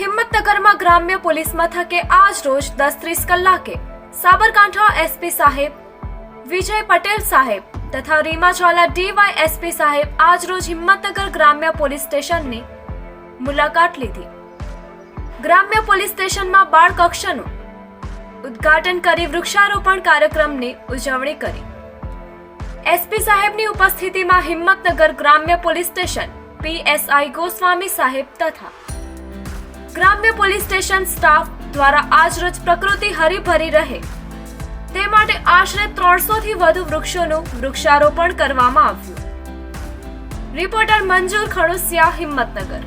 હિંમતનગરમાં ગ્રામ્ય પોલીસ મથકે આજ રોજ દસ ત્રીસ કલાકે સાબરકાંઠા એસપી સાહેબ વિજય પટેલ સાહેબ તથા રીમાચાલા ડીવાય એસપી સાહેબ આજ રોજ હિંમતનગર ગ્રામ્ય પોલીસ સ્ટેશનની મુલાકાત લીધી. ગ્રામ્ય પોલીસ સ્ટેશનમાં બાળ કક્ષાનું ઉદ્ઘાટન કરી વૃક્ષારોપણ કાર્યક્રમની ઉજવણી કરી. એસપી સાહેબની ઉપસ્થિતિમાં હિંમતનગર ગ્રામ્ય પોલીસ સ્ટેશન પીએસઆઈ ગોસ્વામી સાહેબ તથા ગ્રામ્ય પોલીસ સ્ટેશન સ્ટાફ દ્વારા આજરોજ પ્રકૃતિ હરીભરી રહે. તે માટે આશરે ત્રણસો થી વધુ વૃક્ષોનું વૃક્ષારોપણ કરવામાં આવ્યું. રિપોર્ટર મંજૂર ખડુસિયા, હિંમતનગર.